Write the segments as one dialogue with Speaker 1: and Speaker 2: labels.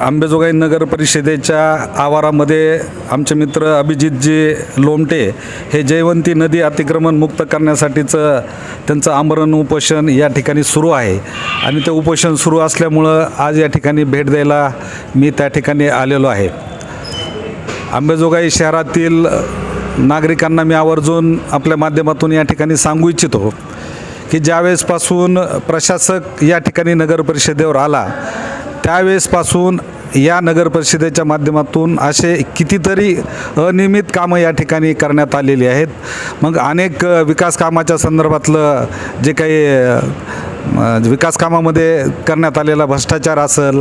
Speaker 1: आंबेजोगाई नगर परिषदेच्या आवारामध्ये आमचे मित्र अभिजितजी लोमटे हे जयवंती नदी अतिक्रमण मुक्त करण्यासाठीचं त्यांचं आमरण उपोषण या ठिकाणी सुरू आहे. आणि ते उपोषण सुरू असल्यामुळं आज या ठिकाणी भेट द्यायला मी त्या ठिकाणी आलेलो आहे. आंबेजोगाई शहरातील नागरिकांना मी आवर्जून आपल्या माध्यमातून या ठिकाणी सांगू इच्छितो की ज्यावेळेसपासून प्रशासक या ठिकाणी नगर परिषदेवर आला त्यावेळेसपासून या नगर परिषदेच्या माध्यमातून असे कितीतरी अनियमित कामं या ठिकाणी करण्यात आलेली आहेत. मग अनेक विकास कामाच्या संदर्भातलं जे काही विकास कामामध्ये करण्यात आलेला भ्रष्टाचार असेल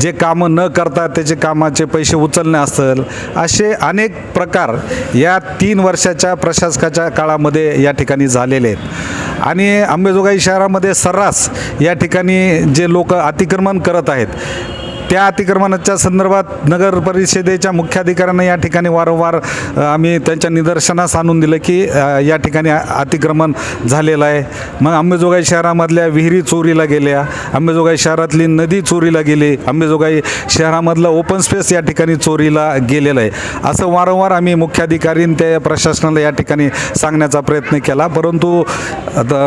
Speaker 1: जे कामं न करता त्याचे कामाचे पैसे उचलणे असेल असे अनेक प्रकार या तीन वर्षाच्या प्रशासकाच्या काळामध्ये या ठिकाणी झालेले आहेत. आणि अंबेजोगाई शहरामध्ये सर्रास या ठिकाणी जे लोक अतिक्रमण करत आहेत त्या अतिक्रमणाच्या संदर्भात नगर परिषदेच्या मुख्याधिकाऱ्यांना या ठिकाणी वारंवार आम्ही त्यांच्या निदर्शनास आणून दिलं की या ठिकाणी अतिक्रमण झालेलं आहे. मग अंबेजोगाई शहरामधल्या विहिरी चोरीला गेल्या अंबेजोगाई शहरातली नदी चोरीला गेली अंबेजोगाई शहरामधलं ओपन स्पेस या ठिकाणी चोरीला गेलेलं आहे. असं वारंवार आम्ही मुख्याधिकारी त्या प्रशासनाला या ठिकाणी सांगण्याचा प्रयत्न केला. परंतु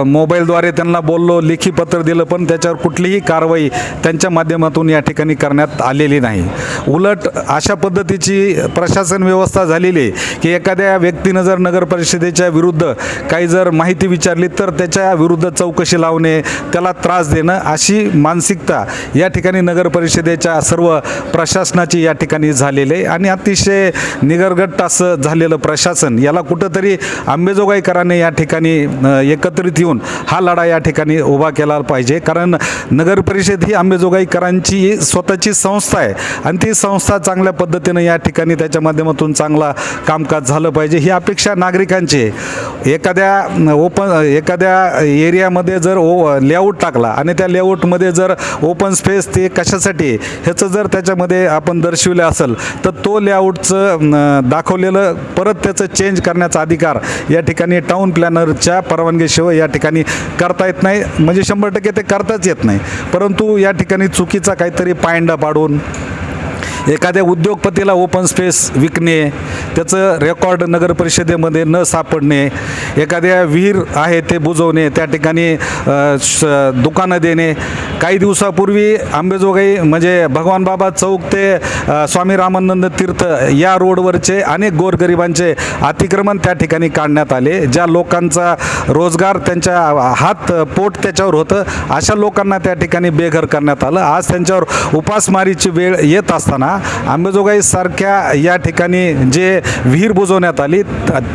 Speaker 1: मोबाईलद्वारे त्यांना बोललो लेखी पत्र दिलं पण त्याच्यावर कुठलीही कारवाई त्यांच्या माध्यमातून या ठिकाणी करण्यात आलेली नाही. उलट अशा पद्धतीची प्रशासन व्यवस्था झालेली आहे की एखाद्या व्यक्तीनं जर नगर परिषदेच्या विरुद्ध काही जर माहिती विचारली तर त्याच्या विरुद्ध चौकशी लावणे त्याला त्रास देणं अशी मानसिकता या ठिकाणी नगर परिषदेच्या सर्व प्रशासनाची या ठिकाणी झालेली आहे. आणि अतिशय निगरगट्ट असं झालेलं प्रशासन याला कुठंतरी आंबेजोगाईकरांनी या ठिकाणी एकत्रित येऊन हा लढा या ठिकाणी उभा केला पाहिजे. कारण नगर परिषद ही आंबेजोगाईकरांची स्वतःची संस्था आहे. आणि ती संस्था चांगल्या पद्धतीनं या ठिकाणी त्याच्या माध्यमातून चांगला कामकाज झालं पाहिजे ही अपेक्षा नागरिकांची आहे. एखाद्या ओपन एखाद्या एरियामध्ये जर ओ लेआउट टाकला आणि त्या लेआउटमध्ये जर ओपन स्पेस ते कशासाठी ह्याचं जर त्याच्यामध्ये आपण दर्शविलं असेल तर तो लेआउटचं दाखवलेलं परत त्याचं चेंज करण्याचा अधिकार या ठिकाणी टाऊन प्लॅनरच्या परवानगीशिवाय या ठिकाणी करता येत नाही. म्हणजे शंभर टक्के ते करताच येत नाही. परंतु या ठिकाणी चुकीचा काहीतरी पाय पाडून एखाद्या उद्योगपतीला ओपन स्पेस विकणे त्याचं रेकॉर्ड नगर परिषदेमध्ये न सापडणे एखाद्या विहीर आहे ते बुजवणे त्या ठिकाणी दुकानं देणे. काही दिवसापूर्वी आंबेजोगाई म्हणजे भगवान बाबा चौक ते स्वामी रामानंद तीर्थ या रोडवरचे अनेक गोरगरिबांचे अतिक्रमण त्या ठिकाणी काढण्यात आले ज्या लोकांचा रोजगार त्यांच्या हात पोट त्याच्यावर होतं अशा लोकांना त्या ठिकाणी बेघर करण्यात आलं. आज त्यांच्यावर उपासमारीची वेळ येत असताना आंबेजोगाई सारख्या या ठिकाणी जे विहीर बुजवण्यात आली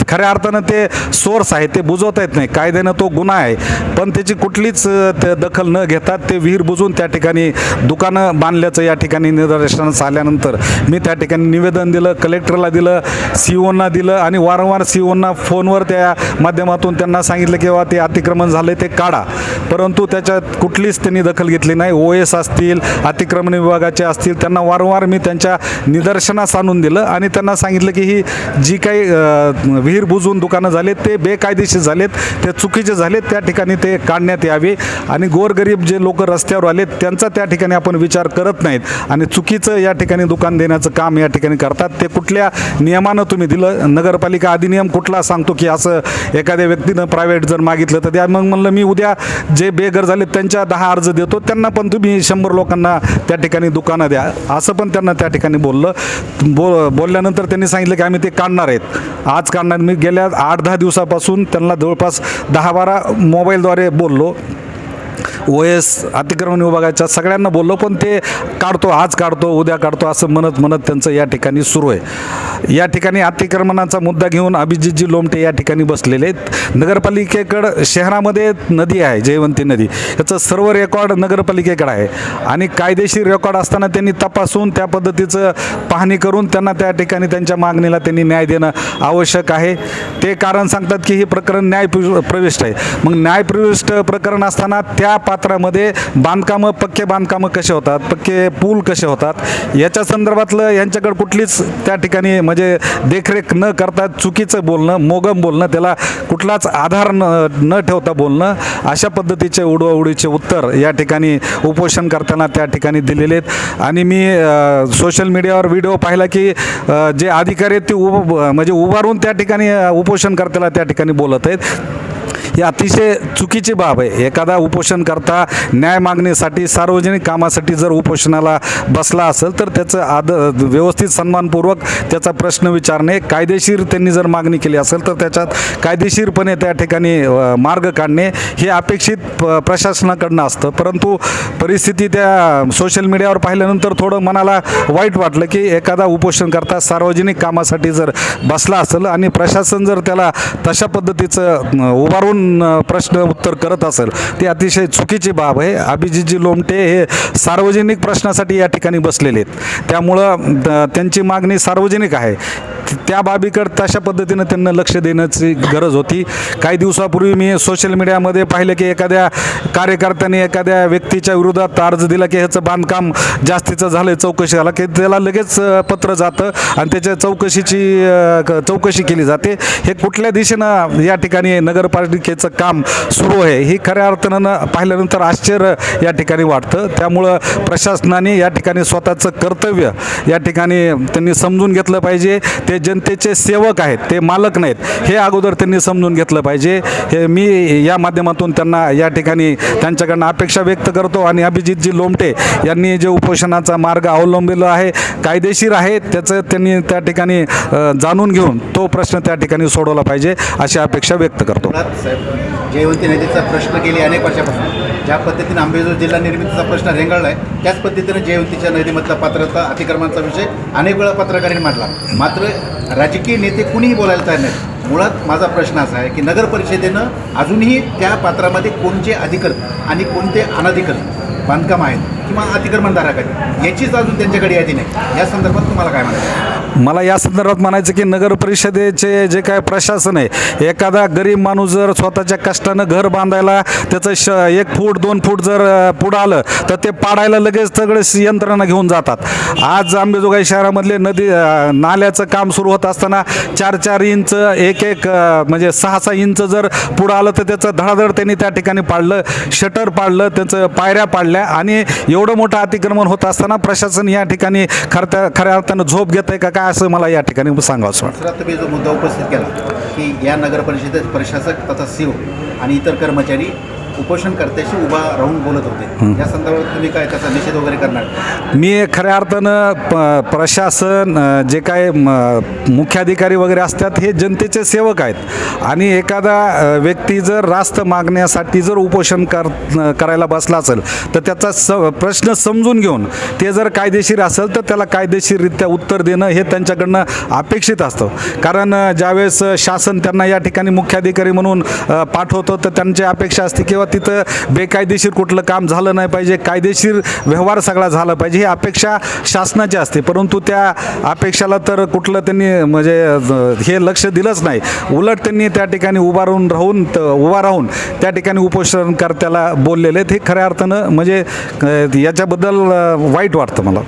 Speaker 1: खऱ्या अर्थानं ते सोर्स आहे ते बुजवता येत नाही. कायद्यानं तो गुन्हा आहे. पण त्याची कुठलीच ते दखल न घेता ते विहीर बुजवून त्या ठिकाणी दुकानं बांधल्याचं या ठिकाणी निदर्शनास आल्यानंतर मी त्या ठिकाणी निवेदन दिलं कलेक्टरला दिलं सी ओना दिलं आणि वारंवार सी ओना फोनवर त्या माध्यमातून त्यांना सांगितलं की बाबा ते अतिक्रमण झालं ते काढा. परंतु त्याच्यात कुठलीच त्यांनी दखल घेतली नाही. ओ एस असतील अतिक्रमण विभागाचे असतील त्यांना वारंवार मी त्यांच्या निदर्शनास आणून दिलं आणि त्यांना सांगितलं की ही जी काही विहीर बुजवून दुकानं झालेत ते बेकायदेशीर झालेत ते चुकीचे झालेत त्या ठिकाणी ते काढण्यात यावे. आणि गोरगरीब जे लोक रस्त्यावर आलेत त्यांचा त्या ठिकाणी आपण विचार करत नाहीत. आणि चुकीचं या ठिकाणी दुकान देण्याचं काम या ठिकाणी करतात. ते कुठल्या नियमानं तुम्ही दिलं? नगरपालिका अधिनियम कुठला सांगतो की असं एखाद्या व्यक्तीनं प्रायव्हेट जर मागितलं तर त्या मग म्हणलं मी उद्या जे बेघर झाले त्यांच्या दहा अर्ज देतो त्यांना पण तुम्ही शंभर लोकांना त्या ठिकाणी दुकानं द्या. असं पण त्यांना त्या ठिकाणी बोललं. बो बोलल्यानंतर त्यांनी सांगितलं की आम्ही ते काढणार आहेत. आज काढणार. मी गेल्या आठ दहा दिवसापासून त्यांना जवळपास दहा बारा मोबाईलद्वारे बोललो. ओ एस अतिक्रमण विभागाच्या सगळ्यांना बोललो पण ते काढतो आज काढतो उद्या काढतो असं म्हणत म्हणत त्यांचं या ठिकाणी सुरू आहे. या ठिकाणी अतिक्रमणाचा मुद्दा घेऊन अभिजितजी लोमटे या ठिकाणी बसलेले आहेत. नगरपालिकेकडं शहरामध्ये नदी आहे जयवंती नदी. याचं सर्व रेकॉर्ड नगरपालिकेकडं आहे. आणि कायदेशीर रेकॉर्ड असताना त्यांनी तपासून त्या पद्धतीचं पाहणी करून त्यांना त्या ठिकाणी त्यांच्या मागणीला त्यांनी न्याय देणं आवश्यक आहे. ते कारण सांगतात की हे प्रकरण न्याय प्रविष्ट आहे. मग न्याय प्रविष्ट प्रकरण असताना त्या पात क्षेत्रामध्ये बांधकामं पक्के बांधकामं कसे होतात पक्के पूल कसे होतात याच्या संदर्भातलं यांच्याकडे कुठलीच त्या ठिकाणी म्हणजे देखरेख न करता चुकीचं बोलणं मोगम बोलणं त्याला कुठलाच आधार न न ठेवता बोलणं अशा पद्धतीचे उडवाउडीचे उत्तर या ठिकाणी उपोषण करताना त्या ठिकाणी दिलेले आहेत. आणि मी सोशल मीडियावर व्हिडिओ पाहिला की जे अधिकारी आहेत ते उभ म्हणजे उभारून त्या ठिकाणी उपोषणकर्त्याला उपोषण करताना त्या ठिकाणी बोलत आहेत. ही अतिशय चुकीची बाब आहे. एखादा उपोषण करता न्याय मागणीसाठी सार्वजनिक कामासाठी जर उपोषणाला बसला असेल तर त्याचं आद व्यवस्थित सन्मानपूर्वक त्याचा प्रश्न विचारणे कायदेशीर त्यांनी जर मागणी केली असेल तर त्याच्यात कायदेशीरपणे त्या ठिकाणी मार्ग काढणे हे अपेक्षित प प्रशासनाकडनं असतं. परंतु परिस्थिती त्या सोशल मीडियावर पाहिल्यानंतर थोडं मनाला वाईट वाटलं की एखादा उपोषण करता सार्वजनिक कामासाठी जर बसला असेल आणि प्रशासन जर त्याला तशा पद्धतीचं उभारून प्रश्न उत्तर करत असेल. ती अतिशय चुकीची बाब आहे. अभिजितजी लोमटे हे सार्वजनिक प्रश्नासाठी या ठिकाणी बसलेले आहेत. त्यामुळं त्यांची मागणी सार्वजनिक आहे. त्या बाबीकडे तशा पद्धतीनं त्यांना लक्ष देण्याची गरज होती. काही दिवसापूर्वी मी सोशल मीडियामध्ये पाहिलं की एखाद्या कार्यकर्त्याने एखाद्या व्यक्तीच्या विरोधात अर्ज दिला की ह्याचं बांधकाम जास्तीचं झालं चौकशी झाला की त्याला लगेच पत्र जातं आणि त्याच्या चौकशीची क- चौकशी केली जाते. हे कुठल्या दिशेनं या ठिकाणी नगरपालिकेचं काम सुरू आहे ही खऱ्या अर्थानं पाहिल्यानंतर आश्चर्य या ठिकाणी वाटतं. त्यामुळं प्रशासनाने या ठिकाणी स्वतःचं कर्तव्य या ठिकाणी त्यांनी समजून घेतलं पाहिजे. ते जनतेचे सेवक आहेत ते मालक नाहीत हे अगोदर त्यांनी समजून घेतलं पाहिजे. हे मी या माध्यमातून त्यांना या ठिकाणी त्यांच्याकडनं अपेक्षा व्यक्त करतो आणि अभिजितजी लोमटे यांनी जे उपोषणाचा मार्ग अवलंबिला आहे कायदेशीर आहे त्याचं त्यांनी त्या ठिकाणी जाणून घेऊन तो प्रश्न त्या ठिकाणी सोडवला पाहिजे अशी अपेक्षा व्यक्त करतो.
Speaker 2: जयवंती नदीचा प्रश्न गेली अनेक वर्षापासून. ज्या पद्धतीने आंबेजोगाई जिल्हा निर्मितीचा प्रश्न रेंगाळला आहे त्याच पद्धतीने जयवंतीच्या नदीमधला पात्रता अतिक्रमणाचा विषय अनेक वेळा पत्रकारांनी मांडला. मात्र राजकीय नेते कुणीही बोलायला तयार नाहीत. मुळात माझा प्रश्न असा आहे की नगर परिषदेनं अजूनही त्या पात्रामध्ये कोणते अधिकृत आणि कोणते अनधिकृत बांधकाम आहेत किंवा अतिक्रमणधारक आहेत याचीच अजून त्यांच्याकडे यादी नाही. या संदर्भात तुम्हाला काय म्हणायचं?
Speaker 1: मला या संदर्भात म्हणायचं की नगर परिषदेचे जे काय प्रशासन आहे एखादा गरीब माणूस जर स्वतःच्या कष्टानं घर बांधायला त्याचं श एक फूट दोन फूट जर पुढं आलं तर ते पाडायला लगेच सगळे यंत्रणा घेऊन जातात. आज आंबेजोगाई शहरामधले नदी नाल्याचं काम सुरू होत असताना चार चार इंच एक एक म्हणजे सहा सहा इंच जर पुढं आलं तर त्याचं धडाधड त्यांनी त्या ठिकाणी पाडलं शटर पाडलं त्याचं पायऱ्या पाडल्या आणि एवढं मोठं अतिक्रमण होत असताना प्रशासन या ठिकाणी खरं खऱ्या अर्थानं झोप घेत आहे का? काय असं मला या ठिकाणी सांगावं असं वाटतं.
Speaker 2: दुसरा तुम्ही जो मुद्दा उपस्थित केला की या नगर परिषदेत प्रशासक तथा सीओ आणि इतर कर्मचारी उपोषणकर्त्याशी उभा राहून बोलत होते. या संदर्भात तुम्ही काय त्याचा निषेध वगैरे करणार?
Speaker 1: मी खऱ्या अर्थानं प प्रशासन जे काय मुख्याधिकारी वगैरे असतात हे जनतेचे सेवक आहेत. आणि एखादा व्यक्ती जर रास्त मागण्यासाठी जर उपोषण कर करायला बसला असेल तर त्याचा स प्रश्न समजून घेऊन ते जर कायदेशीर असेल तर त्याला कायदेशीररित्या उत्तर देणं हे त्यांच्याकडनं अपेक्षित असतं. कारण ज्यावेळेस शासन त्यांना या ठिकाणी मुख्याधिकारी म्हणून पाठवतं तर त्यांची अपेक्षा असते किंवा तिथं बेकायदेशीर कुठलं काम झालं नाही पाहिजे कायदेशीर व्यवहार सगळा झाला पाहिजे ही अपेक्षा शासनाची असते. परंतु त्या अपेक्षाला तर कुठलं त्यांनी म्हणजे हे लक्ष दिलंच नाही. उलट त्यांनी त्या ठिकाणी उभारून राहून त- उभा राहून त्या ठिकाणी उपोषणकर्त्याला बोललेले आहेत. हे खऱ्या अर्थानं म्हणजे याच्याबद्दल वाईट वाटतं मला.